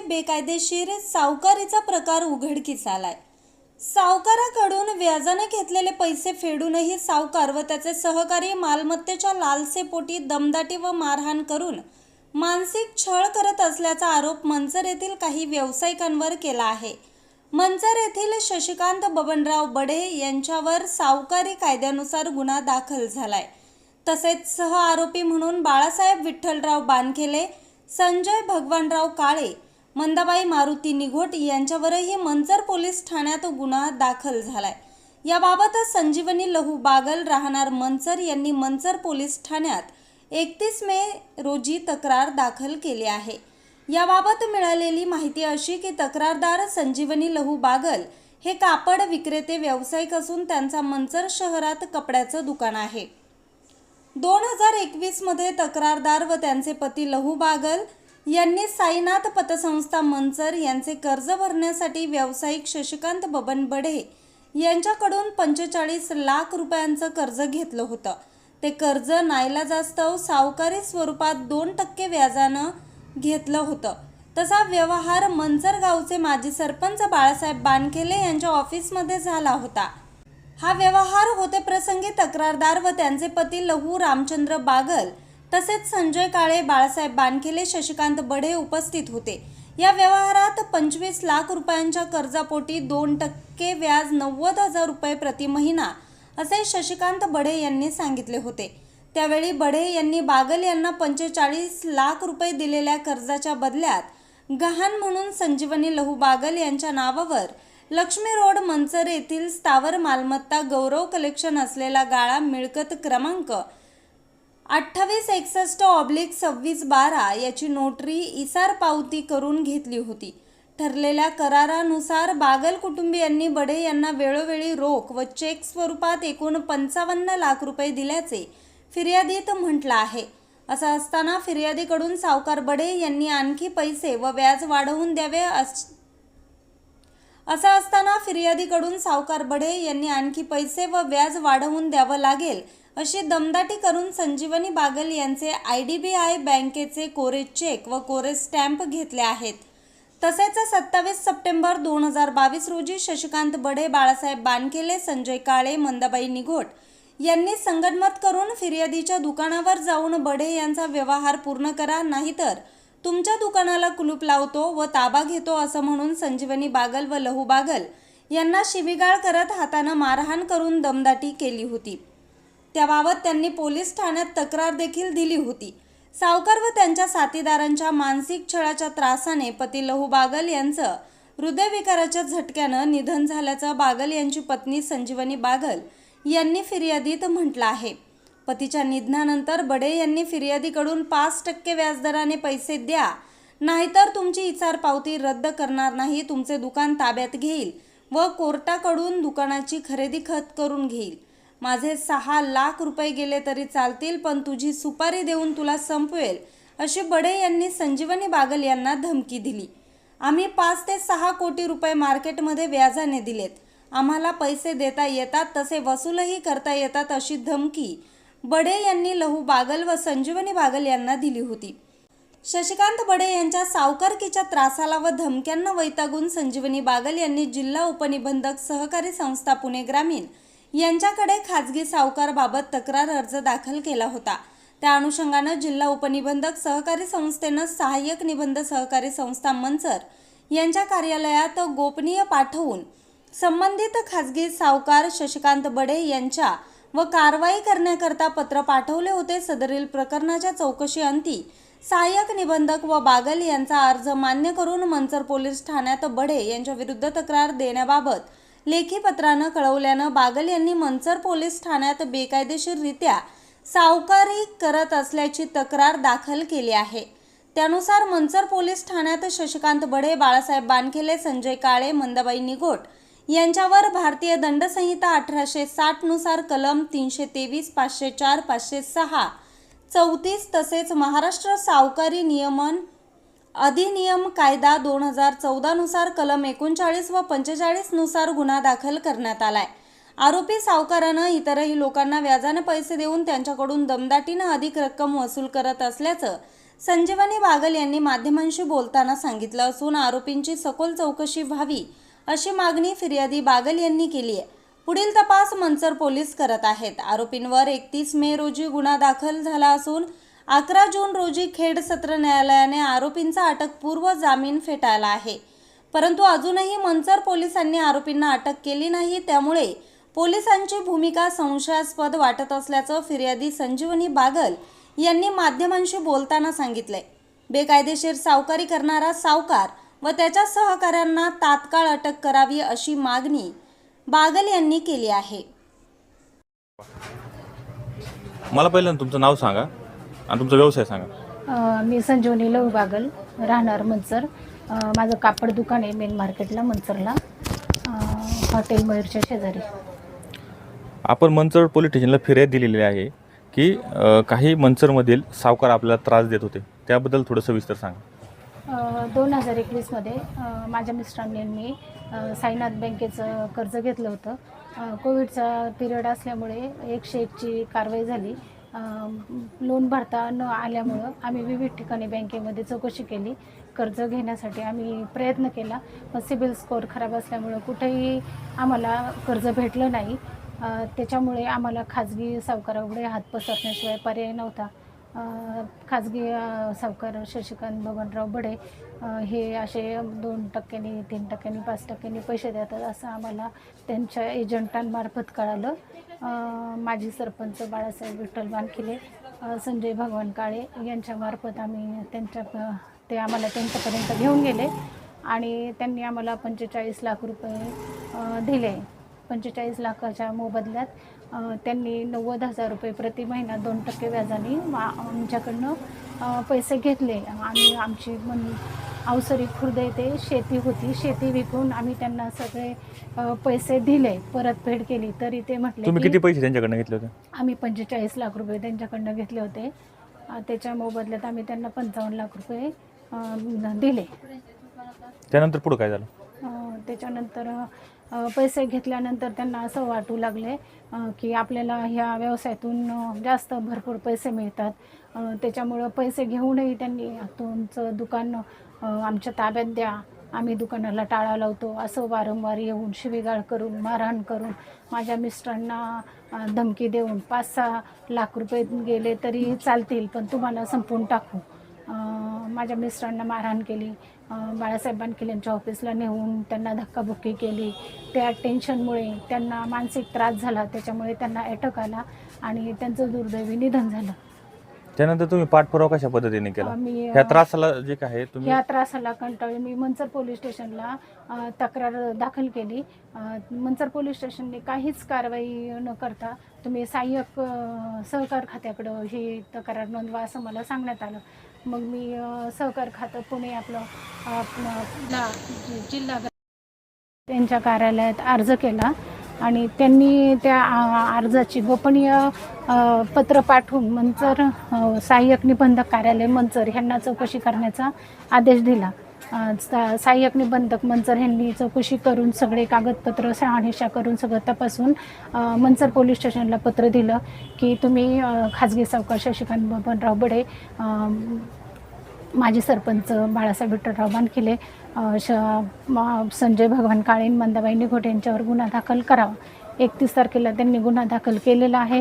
बेकायदेशीर सावकारीचा प्रकार उघडकीस आलाय. सावकाराकडून व्याजाने घेतलेले पैसे फेडूनही सावकार व त्याचे सहकारी मालमत्तेच्या लालसेपोटी दमदाटी व मारहाण करून मानसिक छळ करत असल्याचा आरोप मंचर येथील काही व्यावसायिकांवर केला आहे. मंचर येथील शशिकांत बबनराव बडे यांच्यावर सावकारी कायद्यानुसार गुन्हा दाखल झालाय. तसेच सह आरोपी म्हणून बाळासाहेब विठ्ठलराव बानखेले संजय भगवानराव काळे मंदाबाई मारुती निघोट यांच्यावरही मंचर पोलीस ठाण्यात गुन्हा दाखल झालाय. याबाबतच संजीवनी लहू बागल राहणार मंचर यांनी मंचर पोलीस ठाण्यात एकतीस मे रोजी तक्रार दाखल केली आहे. याबाबत मिळालेली माहिती अशी की तक्रारदार संजीवनी लहू बागल हे कापड विक्रेते व्यावसायिक असून त्यांचा मंचर शहरात कपड्याचं दुकान आहे. दोन हजार एकवीसमध्ये तक्रारदार व त्यांचे पती लहू बागल यांनी साईनाथ पतसंस्था मंचर यांचे कर्ज भरण्यासाठी व्यावसायिक शशिकांत बबन बढे यांच्याकडून पंचेचाळीस लाख रुपयांचं कर्ज घेतलं होतं. ते कर्ज नाईलाजास्तव सावकारी स्वरूपात दोन टक्के व्याजानं घेतलं होतं. तसा व्यवहार मंचर गावचे माजी सरपंच बाळासाहेब बानखेले यांच्या ऑफिसमध्ये झाला होता. हा व्यवहार होते प्रसंगी तक्रारदार व त्यांचे पती लहू रामचंद्र बागल तसेच संजय काळे बाळासाहेब बानखेले शशिकांत बढे उपस्थित होते. या व्यवहारात पंचवीस लाख रुपयांच्या कर्जापोटी दोन टक्के व्याज नव्वद हजार रुपये प्रति महिना असे शशिकांत बढे यांनी सांगितले होते. त्यावेळी बढे यांनी बागल यांना पंचेचाळीस लाख रुपये दिलेल्या कर्जाच्या बदल्यात गहाण म्हणून संजीवनी लहू बागल यांच्या नावावर लक्ष्मी रोड मंचर येथील स्थावर मालमत्ता गौरव कलेक्शन असलेला गाळा मिळकत क्रमांक अठ्ठावीस एकसष्ट ऑब्लिक सव्वीस बारा याची नोटरी इसार पावती करून घेतली होती. ठरलेल्या करारानुसार बागल कुटुंबियांनी बडे यांना वेळोवेळी रोख व चेक स्वरूपात एकूण पंचावन्न लाख रुपये दिल्याचे फिर्यादीत म्हटलं आहे. असं असताना फिर्यादीकडून सावकार बडे यांनी आणखी पैसे व व्याज वाढवून द्यावे अस असं असताना फिर्यादीकडून सावकार बडे यांनी आणखी पैसे व व्याज वाढवून द्यावं लागेल अशी दमदाटी करून संजीवनी बागल यांचे आय डी बी आय बँकेचे कोरे चेक व कोरे स्टॅम्प घेतले आहेत. तसेच सत्तावीस सप्टेंबर दोन हजार बावीस रोजी शशिकांत बडे बाळासाहेब बानखेले संजय काळे मंदाबाई निघोट यांनी संगनमत करून फिर्यादीच्या दुकानावर जाऊन बडे यांचा व्यवहार पूर्ण करा नाहीतर तुमच्या दुकानाला कुलूप लावतो व ताबा घेतो असं म्हणून संजीवनी बागल व लहू बागल यांना शिबिगाळ करत हातानं मारहाण करून दमदाटी केली होती. त्याबाबत त्यांनी पोलीस ठाण्यात तक्रार देखील दिली होती. सावकार व त्यांच्या साथीदारांच्या मानसिक छळाच्या त्रासाने पती लहू बागल यांचं हृदयविकाराच्या झटक्यानं निधन झाल्याचं बागल यांची पत्नी संजीवनी बागल यांनी फिर्यादीत म्हटलं आहे. पतीच्या निधनानंतर बडे यांनी फिर्यादीकडून पाच टक्के व्याजदराने पैसे द्या नाहीतर तुमची इचार पावती रद्द करणार नाही तुमचे दुकान ताब्यात घेईल व कोर्टाकडून दुकानाची खरेदी खत करून घेईल. माझे सहा लाख रुपये गेले तरी चालतील पण तुझी सुपारी देऊन तुला संपवेल अशी बडे यांनी संजीवनी बागल यांना धमकी दिली. आम्ही पाच ते सहा कोटी रुपये मार्केटमध्ये व्याजाने दिलेत. आम्हाला पैसे देता येतात तसे वसूलही करता येतात अशी धमकी बडे यांनी लहू बागल व संजीवनी बागल यांना दिली होती. शशिकांत बडे यांच्या सावकारकीच्या त्रासाला व धमक्यांना वैतागून संजीवनी बागल यांनी जिल्हा उपनिबंधक सहकारी संस्था पुणे ग्रामीण यांच्याकडे खाजगी सावकारबाबत तक्रार अर्ज दाखल केला होता. त्या अनुषंगानं जिल्हा उपनिबंधक सहकारी संस्थेनं सहाय्यक निबंध सहकारी संस्था मंचर यांच्या कार्यालयात गोपनीय पाठवून संबंधित खाजगी सावकार शशिकांत बडे यांच्या व कारवाई करण्याकरता पत्र पाठवले होते सदरील प्रकरणाच्या चौकशी अंती सहाय्यक निबंधक व बागल यांचा अर्ज मान्य करून मंचर पोलीस ठाण्यात बडे यांच्या विरुद्ध तक्रार देण्याबाबत लेखी पत्रानं कळवल्यानं बागल यांनी मंचर पोलीस ठाण्यात बेकायदेशीररित्या सावकारी करत असल्याची तक्रार दाखल केली आहे. त्यानुसार मंचर पोलीस ठाण्यात शशिकांत बडे बाळासाहेब बानखेले संजय काळे मंदाबाई निगोट यांच्यावर भारतीय दंडसंहिता अठराशे साठनुसार कलम तीनशे तेवीस पाचशे चार पाचशे सहा चौतीस तसेच महाराष्ट्र सावकारी नियमन अधिनियम कायदा दोन हजार चौदानुसार कलम एकोणचाळीस व पंचेचाळीसनुसार गुन्हा दाखल करण्यात आलाय. आरोपी सावकारानं इतरही लोकांना व्याजाने पैसे देऊन त्यांच्याकडून दमदाटीनं अधिक रक्कम वसूल करत असल्याचं संजीवनी बागल यांनी माध्यमांशी बोलताना सांगितलं असून आरोपींची सखोल चौकशी व्हावी अशी मागणी फिर्यादी बागल यांनी केली आहे. पुढील तपास मंचर पोलीस करत आहेत. आरोपींवर एकतीस मे रोजी गुन्हा दाखल झाला असून अकरा जून रोजी खेड सत्र न्यायालयाने आरोपींचा अटकपूर्व जामीन फेटाळला आहे. परंतु अजूनही मंचर पोलिसांनी आरोपींना अटक केली नाही त्यामुळे पोलिसांची भूमिका संशयास्पद वाटत असल्याचं फिर्यादी संजीवनी बागल यांनी माध्यमांशी बोलताना सांगितलंय. बेकायदेशीर सावकारी करणारा सावकार व त्याच्या सहकाऱ्यांना तात्काळ अटक करावी अशी मागणी बागल यांनी केली आहे. मला पहिल्यांदा तुमचं नाव सांगा. आणि तुमचा व्यवसाय सांगा. अ, मी संजीवनी लहू बागल राहणार मंचर अ, माझं कापड दुकान आहे मेन मार्केटला मंचरला अ, हॉटेल मयूरच्या शेजारी. आपण मंचर पोलीस स्टेशनला फिर्याद दिलेली आहे की अ, काही मंचरमधील सावकार आपल्याला त्रास देत होते. त्याबद्दल थोडं सविस्तर सांगा. दोन हजार एकवीसमध्ये माझ्या मिस्टरांनी मी अ, साईनाथ बँकेचं कर्ज घेतलं होतं. अ, कोविडचा पिरियड असल्यामुळे एकशे एकची कारवाई झाली. लोन भरता न आल्यामुळं आम्ही विविध ठिकाणी बँकेमध्ये चौकशी केली. कर्ज घेण्यासाठी आम्ही प्रयत्न केला पण सिबिल स्कोअर खराब असल्यामुळं कुठेही आम्हाला कर्ज भेटलं नाही. त्याच्यामुळे आम्हाला खाजगी सावकारापुढे हात पसरण्याशिवाय पर्याय नव्हता. खाजगी सावकार शशिकांत बबनराव बडे हे असे दोन टक्क्यांनी तीन टक्क्यांनी पाच टक्क्यांनी पैसे देतात असं आम्हाला त्यांच्या एजंटांमार्फत कळालं. माजी सरपंच बाळासाहेब विठ्ठल वानखिले संजय भगवान काळे यांच्यामार्फत आम्ही त्यांच्या ते आम्हाला त्यांच्यापर्यंत घेऊन गेले आणि त्यांनी आम्हाला पंचेचाळीस लाख रुपये दिले. पंचेचाळीस लाखाच्या मोबदल्यात त्यांनी नव्वद हजार रुपये प्रति महिना दोन टक्के व्याजाने मा- आमच्याकडनं पैसे घेतले. आणि आमची मन अवसरी खुर्द येथे शेती होती. शेती विकून आम्ही त्यांना सगळे पैसे दिले. परतफेड केली. तरी ते म्हटले तुम्ही किती पैसे त्यांच्याकडनं घेतले होते? आम्ही पंचेचाळीस लाख रुपये त्यांच्याकडनं घेतले होते. त्याच्या मोबदल्यात आम्ही त्यांना पंचावन्न लाख रुपये दिले. त्यानंतर पुढं काय झालं? त्याच्यानंतर पैसे घेतल्यानंतर त्यांना असं वाटू लागले की आपल्याला ह्या व्यवसायातून जास्त भरपूर पैसे मिळतात. त्याच्यामुळं पैसे घेऊनही त्यांनी तुमचं दुकान आमच्या ताब्यात द्या. आम्ही दुकानाला टाळा लावतो. असं वारंवार येऊन शिवीगाळ करून मारहाण करून माझ्या मिस्टरांना धमकी देऊन पाच सहा लाख रुपये गेले तरी चालतील पण तुम्हाला संपवून टाकू. माझ्या मिस्टरांना मारहाण केली. बाळासाहेब बानखेल यांच्या ऑफिसला नेऊन त्यांना धक्काबुक्की केली. त्या टेन्शनमुळे त्यांना मानसिक त्रास झाला. त्याच्यामुळे त्यांना अटक आला आणि त्यांचं दुर्दैवी निधन झालं. त्यानंतर तुम्ही पाठपुरावा कशा पद्धतीने केला? अ, ह्या त्रासाला जे काय आहे तुम्ही या त्रासाला कंटाळून मी मंचर पोलीस स्टेशनला अ, तक्रार दाखल केली. अ, मंचर पोलीस स्टेशनने काहीच कारवाई न करता तुम्ही सहाय्यक अ, सहकार खात्याकडं ही तक्रार नोंदवा असं मला सांगण्यात आलं. मग मी अ, सहकार खातं पुणे आपलं जिल्हा त्यांच्या कार्यालयात अर्ज केला. आणि त्यांनी त्या अर्जाची गोपनीय पत्र पाठवून मंचर सहाय्यक निबंधक कार्यालय मंचर ह्यांना चौकशी करण्याचा आदेश दिला. सा- सहाय्यक निबंधक मंचर ह्यांनी चौकशी करून सगळे कागदपत्र शहानिशा करून सगळं तपासून मंचर पोलीस स्टेशनला पत्र दिलं की तुम्ही खाजगी सावकार शशिकांत बबनराव बडे माजी सरपंच बाळासाहेब विठ्ठलराव बानखिले श संजय भगवान काळे मंदाबाई निघोट यांच्यावर गुन्हा दाखल करावा. एकतीस तारखेला त्यांनी गुन्हा दाखल केलेला आहे.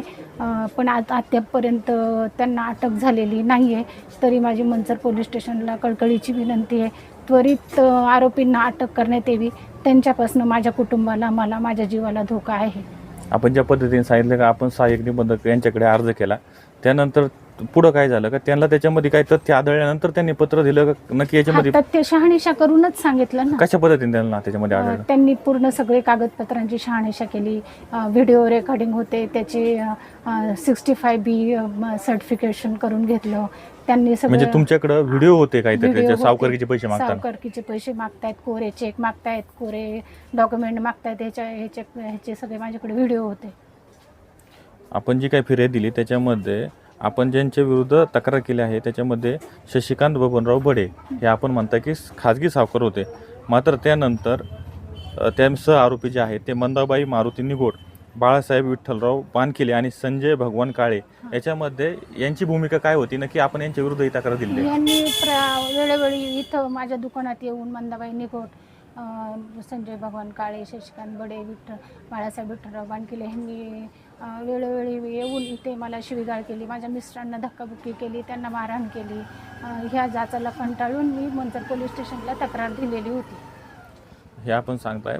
पण आज अद्यापपर्यंत त्यांना अटक झालेली नाही आहे तरी माझी मंचर पोलीस स्टेशनला कळकळीची विनंती आहे. त्वरित आरोपींना अटक करण्यात यावी. त्यांच्यापासून माझ्या कुटुंबाला मला माझ्या जीवाला धोका आहे. आपण ज्या पद्धतीने सांगितलं का आपण सहाय्यक निबंधक यांच्याकडे अर्ज केला त्यानंतर पुढं काय झालं का? त्यांना त्याच्यामध्ये काही तथ्य आढळल्यानंतर त्यांनी पत्र दिलं का? नक्की याच्यामध्ये तथ्य शहानिशा करूनच सांगितलं ना. कशा पद्धतीने त्यांना त्याच्यामध्ये अ, आढळलं? त्यांनी पूर्ण सगळे कागदपत्रांची शहानिशा केली. व्हिडिओ रेकॉर्डिंग होते त्याचे सिक्स्टी फाय बी सर्टिफिकेशन करून घेतलं. त्यांनी म्हणजे सगळं तुमच्याकडे व्हिडिओ होते काही तर व्हिडिओ त्याच्या होते. सावकारकीचे पैसे मागताना? सावकारकीचे पैसे मागतायत कोरे चेक मागतायत कोरे डॉक्युमेंट मागतायत ह्याच्या ह्याचे ह्याचे सगळे माझ्याकडे व्हिडिओ होते. आपण जी काही फिर्याद दिली त्याच्यामध्ये आपण ज्यांच्या विरुद्ध तक्रार केली आहे त्याच्यामध्ये शशिकांत बबनराव बडे हे आपण म्हणता की खाजगी सावकार होते. मात्र त्यानंतर त्यांसह आरोपी जे आहेत ते मंदाबाई मारुती निगोड बाळासाहेब विठ्ठलराव पानखिले आणि संजय भगवान काळे याच्यामध्ये यांची भूमिका काय होती? नक्की आपण यांच्या विरुद्ध ही तक्रार दिली यांनी प्र वेळोवेळी इथं माझ्या दुकानात येऊन मंदाबाई निकोट अं, संजय भगवान काळे शशिकांत बडे विठ्ठल बाळासाहेब विठ्ठलराव बाणकिले यांनी वेळोवेळी येऊन इथे मला शिवीगाळ केली. माझ्या मिस्टरांना धक्काबुक्की केली त्यांना मारहाण केली. ह्या जाचाला कंटाळून मी मंचर पोलीस स्टेशनला तक्रार दिलेली होती. हे आपण सांगताय.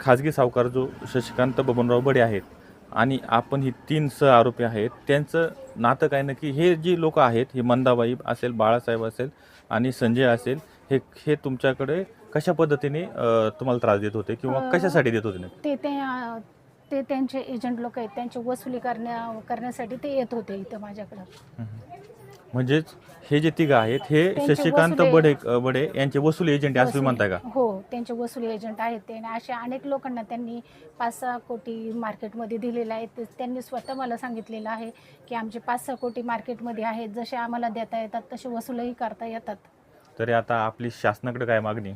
खाजगी सावकार जो शशिकांत बबनराव बडे आहेत आणि आपण ही तीन सह आरोपी आहेत त्यांचं नातं काय नक्की? हे जी लोक आहेत ही मंदाबाई असेल बाळासाहेब असेल आणि संजय असेल हे हे तुमच्याकडे कशा पद्धतीने तुम्हाला त्रास देत होते किंवा कशासाठी देत होते? ते ते ते त्यांचे एजंट लोक आहेत त्यांची वसुली करण्या करण्यासाठी ते येत होते इथं माझ्याकडं. म्हणजेच हे जे तिघ आहेत हे त्यांचे शशिकांत वसुले- बडे बडे यांचे वसुली एजंट आहे असं तुम्ही म्हणताय का? हो त्यांचे वसुली एजंट आहेत. ते आणि अशा अनेक लोकांना त्यांनी पाच सहा कोटी मार्केटमध्ये दिलेले आहेत ते त्यांनी स्वतः मला सांगितलेलं आहे की आमचे पाच सहा कोटी मार्केटमध्ये आहेत. जसे आम्हाला देता येतात तसे वसुलही करता येतात. तरी आता आपली शासनाकडे काय मागणी?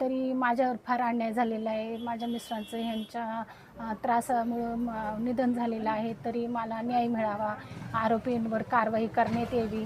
तरी माझ्यावर फार अन्याय झालेला आहे. माझ्या मिस्टरांचं ह्यांच्या त्रासामुळं निधन झालेलं आहे. तरी मला न्याय मिळावा. आरोपींवर कारवाई करण्यात यावी.